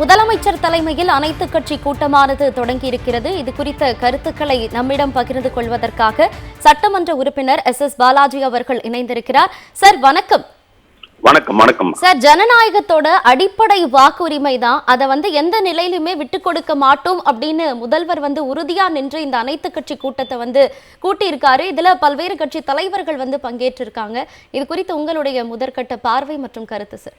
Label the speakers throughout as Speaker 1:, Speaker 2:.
Speaker 1: முதலமைச்சர் தலைமையில் அனைத்து கட்சி கூட்டமானது தொடங்கியிருக்கிறது. இது குறித்த கருத்துக்களை நம்மிடம் பகிர்ந்து கொள்வதற்காக சட்டமன்ற உறுப்பினர் எஸ். எஸ். பாலாஜி அவர்கள் இணைந்திருக்கிறார். சார் வணக்கம்.
Speaker 2: வணக்கம் வணக்கம்.
Speaker 1: சார் ஜனநாயகத்தோட அடிப்படை வாக்குரிமை தான். அதை வந்து எந்த நிலையிலுமே விட்டு கொடுக்க மாட்டோம் அப்படின்னு முதல்வர் வந்து உறுதியா நின்று இந்த அனைத்து கட்சி கூட்டத்தை வந்து கூட்டியிருக்காரு. இதுல பல்வேறு கட்சி தலைவர்கள் வந்து பங்கேற்றிருக்காங்க. இது குறித்து உங்களுடைய முதற்கட்ட பார்வை மற்றும் கருத்து சார்.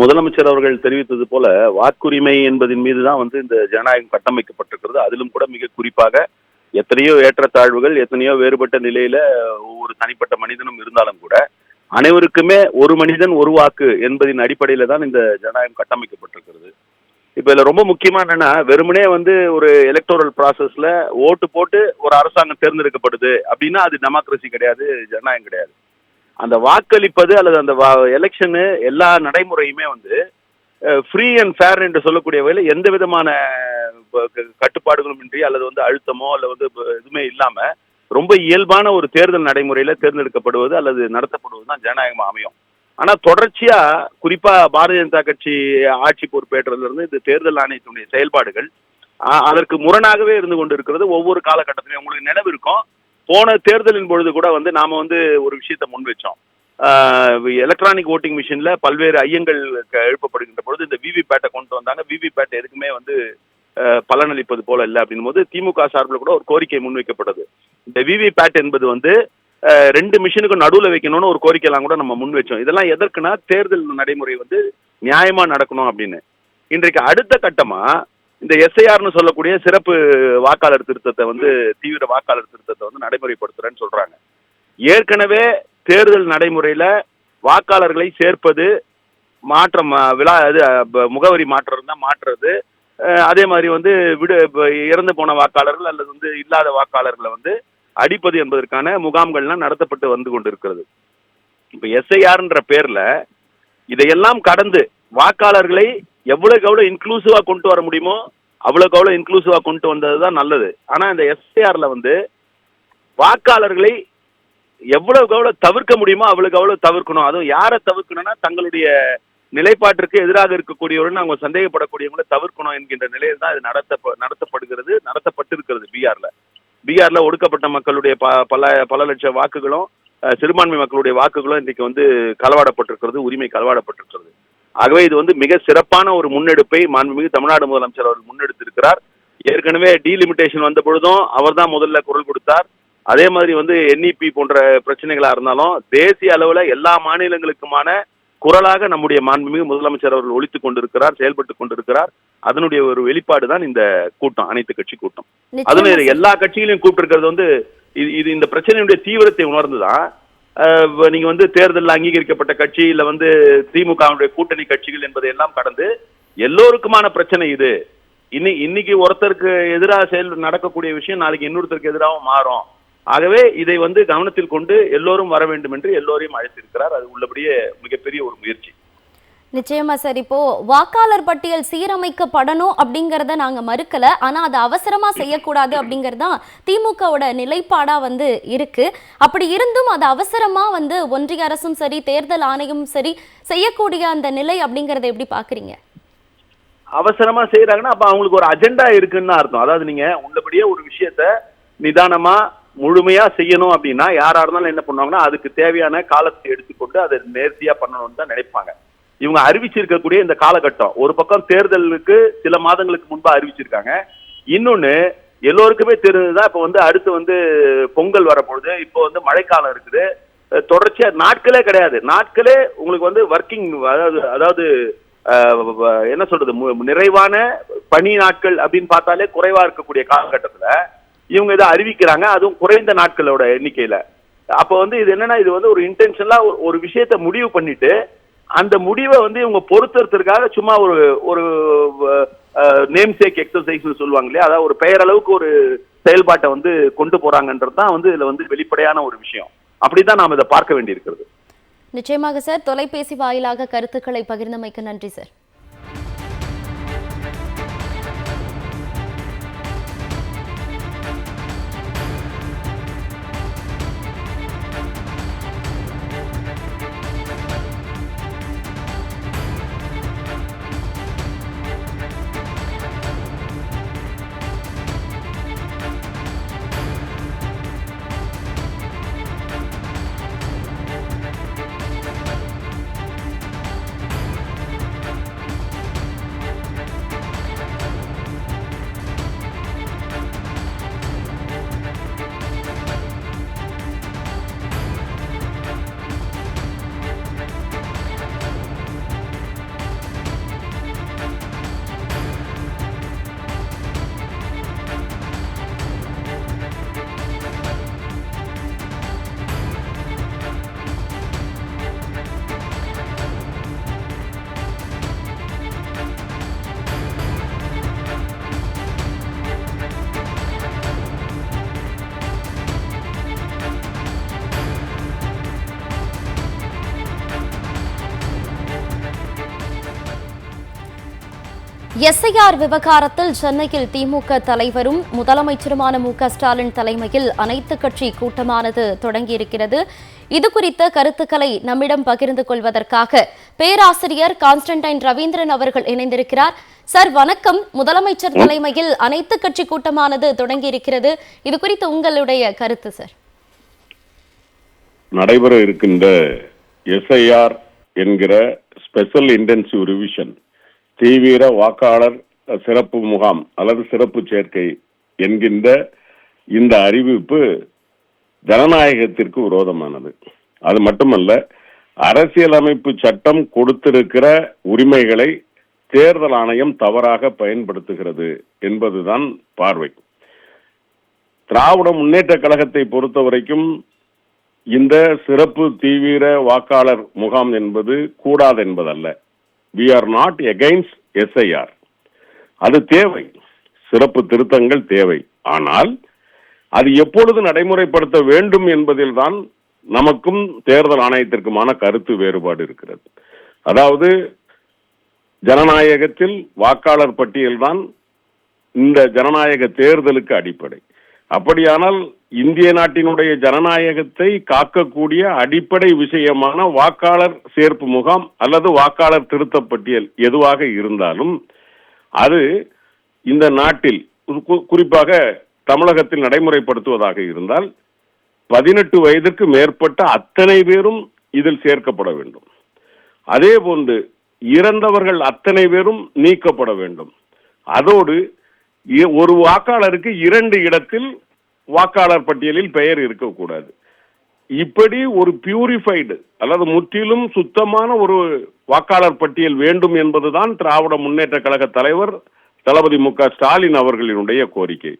Speaker 2: முதலமைச்சர் அவர்கள் தெரிவித்தது போல வாக்குரிமை என்பதின் மீது தான் வந்து இந்த ஜனநாயகம் கட்டமைக்கப்பட்டிருக்கிறது. அதிலும் கூட மிக குறிப்பாக எத்தனையோ ஏற்றத்தாழ்வுகள் எத்தனையோ வேறுபட்ட நிலையில ஒவ்வொரு தனிப்பட்ட மனிதனும் இருந்தாலும் கூட அனைவருக்குமே ஒரு மனிதன் ஒரு வாக்கு என்பதின் அடிப்படையில தான் இந்த ஜனநாயகம் கட்டமைக்கப்பட்டிருக்கிறது. இப்ப இதுல ரொம்ப முக்கியமா என்னன்னா வெறுமனே வந்து ஒரு எலக்டோரல் ப்ராசஸ்ல ஓட்டு போட்டு ஒரு அரசாங்கம் தேர்ந்தெடுக்கப்படுது அப்படின்னா அது டெமோக்ரஸி கிடையாது ஜனநாயகம் கிடையாது. அந்த வாக்களிப்பது அல்லது அந்த எலெக்ஷனு எல்லா நடைமுறையுமே வந்து ஃப்ரீ அண்ட் ஃபேர் என்று சொல்லக்கூடிய வகையில் எந்த விதமான க- கட்டுப்பாடுகளும் இன்றி அல்லது வந்து அழுத்தமோ அல்லது வந்து எதுவுமே இல்லாம ரொம்ப இயல்பான ஒரு தேர்தல் நடைமுறையில தேர்ந்தெடுக்கப்படுவது அல்லது நடத்தப்படுவது தான் ஜனநாயகமா அமையும். ஆனா தொடர்ச்சியா குறிப்பா பாரதிய ஜனதா கட்சி ஆட்சி பொறுப்பேற்றதுல இருந்து இந்த தேர்தல் ஆணையத்தினுடைய செயல்பாடுகள் அதற்கு முரணாகவே இருந்து கொண்டு இருக்கிறது ஒவ்வொரு காலகட்டத்திலையும். உங்களுக்கு நினைவு இருக்கும் போன தேர்தலின் பொழுது கூட வந்து நாம வந்து ஒரு விஷயத்தை முன் வச்சோம். எலக்ட்ரானிக் ஓட்டிங் மிஷின்ல பல்வேறு ஐயங்கள் எழுப்பப்படுகின்ற பொழுது இந்த விவி பேட்டை கொண்டு வந்தாங்க. விவி பேட் எதுக்குமே வந்து பலனளிப்பது போல இல்லை அப்படின்னும் போது திமுக சார்பில் கூட ஒரு கோரிக்கை முன்வைக்கப்பட்டது இந்த விவி பேட் என்பது வந்து ரெண்டு மிஷினுக்கும் நடுவில் வைக்கணும்னு ஒரு கோரிக்கைலாம் கூட நம்ம முன் வச்சோம். இதெல்லாம் எதற்குனா தேர்தல் நடைமுறை வந்து நியாயமா நடக்கணும் அப்படின்னு. இன்றைக்கு அடுத்த கட்டமா இந்த எஸ்ஐஆர்னு சொல்லக்கூடிய சிறப்பு வாக்காளர் திருத்தத்தை வந்து தீவிர வாக்காளர் திருத்தத்தை வந்து நடைமுறைப்படுத்துறேன்னு சொல்றாங்க. ஏற்கனவே தேர்தல் நடைமுறையில வாக்காளர்களை சேர்ப்பது மாற்றம் விழா இது முகவரி மாற்றம் தான் மாற்றுறது. அதே மாதிரி வந்து விடு இறந்து போன வாக்காளர்கள் அல்லது வந்து இல்லாத வாக்காளர்களை வந்து அடிப்பது என்பதற்கான முகாம்கள்லாம் நடத்தப்பட்டு வந்து கொண்டிருக்கிறது. இப்போ எஸ்ஐஆர்ன்ற பேர்ல இதையெல்லாம் கடந்து வாக்காளர்களை எவ்வளவுக்கு எவ்வளவு இன்க்ளூசிவா கொண்டு வர முடியுமோ அவ்வளவுக்கு அவ்வளவு இன்க்ளூசிவா கொண்டு வந்தது தான் நல்லது. ஆனா இந்த எஸ்ஐஆர்ல வந்து வாக்காளர்களை எவ்வளவுக்கு எவ்வளவு தவிர்க்க முடியுமோ அவ்வளவுக்கு அவ்வளவு தவிர்க்கணும். அதுவும் யாரை தவிர்க்கணும்னா தங்களுடைய நிலைப்பாட்டிற்கு எதிராக இருக்கக்கூடியவர்கள் அவங்க சந்தேகப்படக்கூடியவங்களை தவிர்க்கணும் என்கின்ற நிலையில் தான் இது நடத்த நடத்தப்படுகிறது நடத்தப்பட்டிருக்கிறது பீகார்ல பீகார்ல ஒடுக்கப்பட்ட மக்களுடைய ப பல பல லட்சம் வாக்குகளும் சிறுபான்மை மக்களுடைய வாக்குகளும் இன்றைக்கு வந்து களவாடப்பட்டிருக்கிறது உரிமை களவாடப்பட்டிருக்கிறது. ஆகவே இது வந்து மிக சிறப்பான ஒரு முன்னெடுப்பை மாண்புமிகு தமிழ்நாடு முதலமைச்சர் அவர்கள் முன்னெடுத்திருக்கிறார். ஏற்கனவே டீலிமிட்டேஷன் வந்த பொழுதும் அவர் தான் முதல்ல குரல் கொடுத்தார். அதே மாதிரி வந்து என்இபி போன்ற பிரச்சனைகளா இருந்தாலும் தேசிய அளவுல எல்லா மாநிலங்களுக்குமான குரலாக நம்முடைய மாண்புமிகு முதலமைச்சர் அவர்கள் ஒழித்துக் கொண்டிருக்கிறார் செயல்பட்டு கொண்டிருக்கிறார். அதனுடைய ஒரு வெளிப்பாடு தான் இந்த கூட்டம் அனைத்து கட்சி கூட்டம். அதுல எல்லா கட்சிகளையும் கூப்பிட்டிருக்கிறது வந்து இது இது இந்த பிரச்சனையுடைய தீவிரத்தை உணர்ந்துதான் நீங்க வந்து தேர்தலில் அங்கீகரிக்கப்பட்ட கட்சி இல்ல வந்து திமுகவுடைய கூட்டணி கட்சிகள் என்பதை எல்லாம் கடந்து எல்லோருக்குமான பிரச்சனை இது. இன்னி இன்னைக்கு ஒருத்தருக்கு எதிராக செயல் நடக்கக்கூடிய விஷயம் நாளைக்கு இன்னொருத்தருக்கு எதிராகவும் மாறும். ஆகவே இதை வந்து கவனத்தில் கொண்டு எல்லோரும் வர வேண்டும் என்று எல்லோரையும் அழைத்திருக்கிறார். அது உள்ளபடியே மிகப்பெரிய ஒரு முயற்சி.
Speaker 1: நிச்சயமா சார். இப்போ வாக்காளர் பட்டியல் சீரமைக்கப்படணும் அப்படிங்கிறத நாங்க மறுக்கல. ஆனா அது அவசரமா செய்யக்கூடாது அப்படிங்கறதான் திமுகவோட நிலைப்பாடா வந்து இருக்கு. அப்படி இருந்தும் அது அவசரமா வந்து ஒன்றிய அரசும் சரி தேர்தல் ஆணையமும் சரி செய்யக்கூடிய அந்த நிலை அப்படிங்கறத எப்படி பாக்குறீங்க?
Speaker 2: அவசரமா செய்யறாங்கன்னா அப்ப அவங்களுக்கு ஒரு அஜெண்டா இருக்குன்னு அர்த்தம். அதாவது நீங்க உள்ளபடியே ஒரு விஷயத்த நிதானமா முழுமையா செய்யணும் அப்படின்னா யாரா இருந்தாலும் என்ன பண்ணுவாங்கன்னா அதுக்கு தேவையான காலத்தை எடுத்துக்கொண்டு அதை நேர்த்தியா பண்ணணும்னு தான் நினைப்பாங்க. இவங்க அறிவிச்சிருக்கக்கூடிய இந்த காலகட்டம். ஒரு பக்கம் தேர்தலுக்கு சில மாதங்களுக்கு முன்பா அறிவிச்சிருக்காங்க. இன்னொன்னு எல்லோருக்குமே தெரிஞ்சதுதான் இப்ப வந்து அடுத்து வந்து பொங்கல் வரப்பொழுது இப்போ வந்து மழைக்காலம் இருக்குது. தொடர்ச்சியா நாட்களே கிடையாது. நாட்களே உங்களுக்கு வந்து ஒர்க்கிங் அதாவது அதாவது என்ன சொல்றது மு- நிறைவான பணி நாட்கள் அப்படின்னு பார்த்தாலே குறைவா இருக்கக்கூடிய காலகட்டத்துல இவங்க இதை அறிவிக்கிறாங்க. அதுவும் குறைந்த நாட்களோட எண்ணிக்கையில. அப்ப வந்து இது என்னன்னா இது வந்து ஒரு இன்டென்ஷனலா ஒரு விஷயத்த முடிவு பண்ணிட்டு அந்த முடிவை வந்து இவங்க பொருத்துறதுக்காக சும்மா ஒரு ஒரு நேம் சேக் எக்ஸசைஸ் சொல்லுவாங்க இல்லையா? அதாவது ஒரு பெயரளவுக்கு ஒரு செயல்பாட்டை வந்து கொண்டு போறாங்கன்றது தான் வந்து இதுல வந்து வெளிப்படையான ஒரு விஷயம். அப்படிதான் நாம இதை பார்க்க வேண்டியிருக்கிறது.
Speaker 1: நிச்சயமாக சார். தொலைபேசி வாயிலாக கருத்துக்களை பகிர்ந்தமைக்கு நன்றி சார். எஸ்ஐஆர் விவகாரத்தில் சென்னையில் திமுக தலைவரும் முதலமைச்சருமான மு ஸ்டாலின் தலைமையில் அனைத்து கட்சி கூட்டமானது தொடங்கியிருக்கிறது. இது குறித்த கருத்துக்களை நம்மிடம் பகிர்ந்து கொள்வதற்காக பேராசிரியர் கான்ஸ்டன்டைன் ரவீந்திரன் அவர்கள் இணைந்திருக்கிறார். சார் வணக்கம். முதலமைச்சர் தலைமையில் அனைத்து கட்சி கூட்டமானது தொடங்கியிருக்கிறது. இது குறித்து உங்களுடைய கருத்து சார்?
Speaker 3: நடைபெற இருக்கின்ற எஸ்ஐஆர் என்கிற ஸ்பெஷல் இன்டென்சிவ் ரிவிஷன் தீவிர வாக்காளர் சிறப்பு முகாம் அல்லது சிறப்பு சேர்க்கை என்கின்ற இந்த அறிவிப்பு ஜனநாயகத்திற்கு விரோதமானது. அது மட்டுமல்ல அரசியலமைப்பு சட்டம் கொடுத்திருக்கிற உரிமைகளை தேர்தல் ஆணையம் தவறாக பயன்படுத்துகிறது என்பதுதான் பார்வை. திராவிட முன்னேற்ற கழகத்தை பொறுத்த வரைக்கும் இந்த சிறப்பு தீவிர வாக்காளர் முகாம் என்பது கூடாது என்பதல்ல. We are not against SIR அது தேவை. சிறப்பு திருத்தங்கள் தேவை. ஆனால் அது எப்பொழுது நடைமுறைப்படுத்த வேண்டும் என்பதில் தான் நமக்கும் தேர்தல் ஆணையத்திற்குமான கருத்து வேறுபாடு இருக்கிறது. அதாவது ஜனநாயகத்தில் வாக்காளர் பட்டியல்தான் இந்த ஜனநாயக தேர்தலுக்கு அடிப்படை. அப்படியானால் இந்திய நாட்டினுடைய ஜனநாயகத்தை காக்கக்கூடிய அடிப்படை விஷயமான வாக்காளர் சேர்ப்பு முகாம் அல்லது வாக்காளர் திருத்த பட்டியல் எதுவாக இருந்தாலும் அது இந்த நாட்டில் கு- குறிப்பாக தமிழகத்தில் நடைமுறைப்படுத்துவதாக இருந்தால் பதினெட்டு வயதிற்கு மேற்பட்ட அத்தனை பேரும் இதில் சேர்க்கப்பட வேண்டும். அதே போன்று இறந்தவர்கள் அத்தனை பேரும் நீக்கப்பட வேண்டும். அதோடு ஒரு வாக்காளருக்கு இரண்டு இடத்தில் வாக்காளர் பட்டியலில் பெயர் இருக்கக்கூடாது. இப்படி ஒரு பியூரிஃபைடு அல்லது முற்றிலும் சுத்தமான ஒரு வாக்காளர் பட்டியல் வேண்டும் என்பதுதான் திராவிட முன்னேற்ற கழக தலைவர் தளபதி மு க ஸ்டாலின் அவர்களினுடைய கோரிக்கை.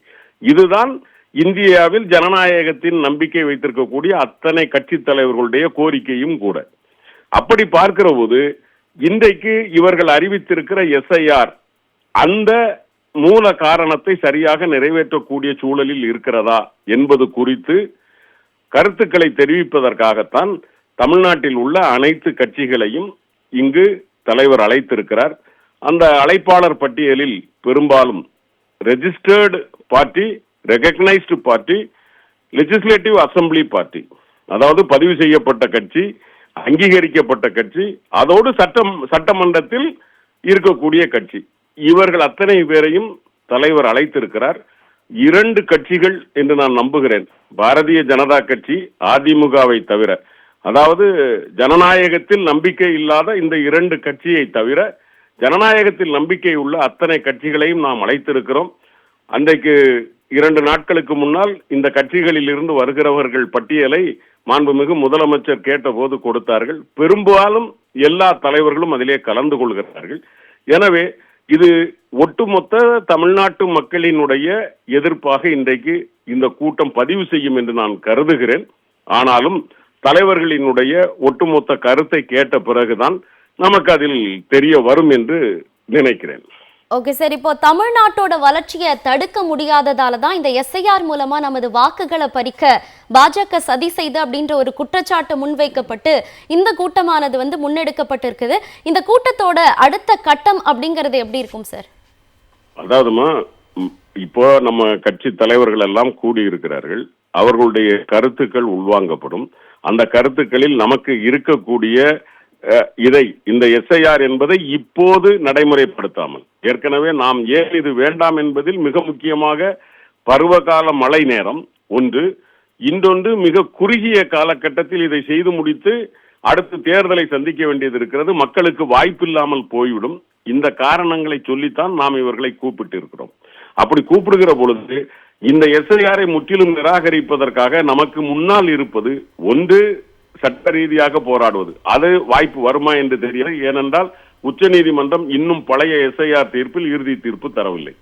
Speaker 3: இதுதான் இந்தியாவில் ஜனநாயகத்தின் நம்பிக்கை வைத்திருக்கக்கூடிய அத்தனை கட்சி தலைவர்களுடைய கோரிக்கையும் கூட. அப்படி பார்க்கிற போது இன்றைக்கு இவர்கள் அறிவித்திருக்கிற எஸ்ஐஆர் அந்த மூல காரணத்தை சரியாக நிறைவேற்றக்கூடிய சூழலில் இருக்கிறதா என்பது குறித்து கருத்துக்களை தெரிவிப்பதற்காகத்தான் தமிழ்நாட்டில் உள்ள அனைத்து கட்சிகளையும் இங்கு தலைவர் அழைத்திருக்கிறார். அந்த அழைப்பாளர் பட்டியலில் பெரும்பாலும் registered party recognised party legislative assembly party அதாவது பதிவு செய்யப்பட்ட கட்சி அங்கீகரிக்கப்பட்ட கட்சி அதோடு சட்டம் சட்டமன்றத்தில் இருக்கக்கூடிய கட்சி. இவர்கள் அத்தனை பேரையும் தலைவர் அழைத்திருக்கிறார். இரண்டு கட்சிகள் என்று நான் நம்புகிறேன். பாரதிய ஜனதா கட்சி அதிமுகவை தவிர. அதாவது ஜனநாயகத்தில் நம்பிக்கை இல்லாத இந்த இரண்டு கட்சியை தவிர ஜனநாயகத்தில் நம்பிக்கை உள்ள அத்தனை கட்சிகளையும் நாம் அழைத்திருக்கிறோம். அன்றைக்கு இரண்டு நாட்களுக்கு முன்னால் இந்த கட்சிகளில் இருந்து வருகிறவர்கள் பட்டியலை மாண்புமிகு முதலமைச்சர் கேட்டபோது கொடுத்தார்கள். பெரும்பாலும் எல்லா தலைவர்களும் அதிலே கலந்து கொள்கிறார்கள். எனவே இது ஒட்டுமொத்த தமிழ்நாட்டு மக்களினுடைய எதிர்ப்பாக இன்றைக்கு இந்த கூட்டம் பதிவு செய்யும் என்று நான் கருதுகிறேன். ஆனாலும் தலைவர்களினுடைய ஒட்டுமொத்த கருத்தை கேட்ட பிறகுதான் நமக்கு அதில் தெரிய வரும் என்று நினைக்கிறேன்.
Speaker 1: Okay sir. இப்போ தமிழ்நாட்டோட வளர்ச்சியை தடுக்க முடியாததால தான் இந்த எஸ்ஐஆர் மூலமா நமது வாக்குகளை பறிக்க பாஜக சதி செய்து அப்படின்ற ஒரு குற்றச்சாட்டு முன்வைக்கப்பட்டு இந்த கூட்டமானது வந்து முன்னெடுக்கப்பட்டிருக்குது. இந்த கூட்டத்தோட அடுத்த கட்டம் அப்படிங்கிறது எப்படி இருக்கும் சார்?
Speaker 3: அதாவதுமா இப்போ நம்ம கட்சி தலைவர்கள் எல்லாம் கூடியிருக்கிறார்கள். அவர்களுடைய கருத்துக்கள் உள்வாங்கப்படும். அந்த கருத்துக்களில் நமக்கு இருக்கக்கூடிய இதை இந்த எஸ்ஐஆர் என்பதை இப்போது நடைமுறைப்படுத்தாமல் ஏற்கனவே நாம் ஏன் இது வேண்டாம் என்பதில் மிக முக்கியமாக பருவகால மழை நேரம் ஒன்று இன்னொன்று மிக குறுகிய காலகட்டத்தில் இதை செய்து முடித்து அடுத்து தேர்தலை சந்திக்க வேண்டியது இருக்கிறது மக்களுக்கு வாய்ப்பில்லாமல் போய்விடும். இந்த காரணங்களை சொல்லித்தான் நாம் இவர்களை கூப்பிட்டு இருக்கிறோம் அப்படி கூப்பிடுகிற பொழுது இந்த எஸ்ஐஆரை முற்றிலும் நிராகரிப்பதற்காக நமக்கு முன்னால் இருப்பது ஒன்று சட்ட ரீதியாக போராடுவது. அது வாய்ப்பு வருமா என்று தெரியல. ஏனென்றால் உச்சநீதிமன்றம் இன்னும் பழைய எஸ்ஐஆர் தீர்ப்பில் இறுதி தீர்ப்பு தரவில்லை.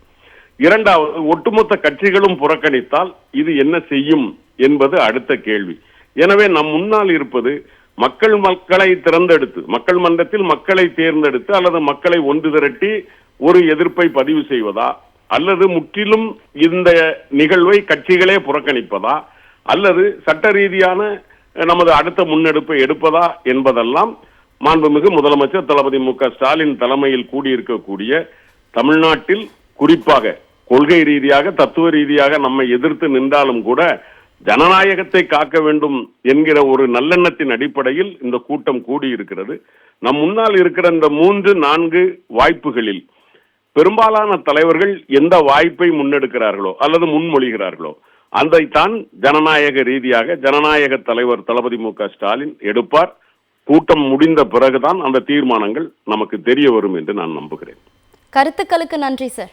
Speaker 3: இரண்டாவது ஒட்டுமொத்த கட்சிகளும் புறக்கணித்தால் இது என்ன செய்யும் என்பது அடுத்த கேள்வி. எனவே நம் முன்னால் இருப்பது மக்கள் மக்களை திறந்தெடுத்து மக்கள் மன்றத்தில் மக்களை தேர்ந்தெடுத்து அல்லது மக்களை ஒன்று திரட்டி ஒரு எதிர்ப்பை பதிவு செய்வதா? அல்லது முற்றிலும் இந்த நிகழ்வை கட்சிகளே புறக்கணிப்பதா? அல்லது சட்ட ரீதியான நமது அடுத்த முன்னெடுப்பை எடுப்பதா என்பதெல்லாம் மாண்புமிகு முதலமைச்சர் தளபதி மு க ஸ்டாலின் தலைமையில் கூடியிருக்கக்கூடிய தமிழ்நாட்டில் குறிப்பாக கொள்கை ரீதியாக தத்துவ ரீதியாக நம்மை எதிர்த்து நின்றாலும் கூட ஜனநாயகத்தை காக்க வேண்டும் என்கிற ஒரு நல்லெண்ணத்தின் அடிப்படையில் இந்த கூட்டம் கூடியிருக்கிறது. நம் முன்னால் இருக்கிற இந்த மூன்று நான்கு வாய்ப்புகளில் பெரும்பாலான தலைவர்கள் எந்த வாய்ப்பை முன்னெடுக்கிறார்களோ அல்லது முன்மொழிகிறார்களோ அதைத்தான் ஜனநாயக ரீதியாக ஜனநாயக தலைவர் தளபதி மு க ஸ்டாலின் எடுப்பார். கூட்டம் முடிந்த பிறகுதான் அந்த தீர்மானங்கள் நமக்கு தெரிய வரும் என்று நான் நம்புகிறேன்.
Speaker 1: கருத்துக்களுக்கு நன்றி சார்.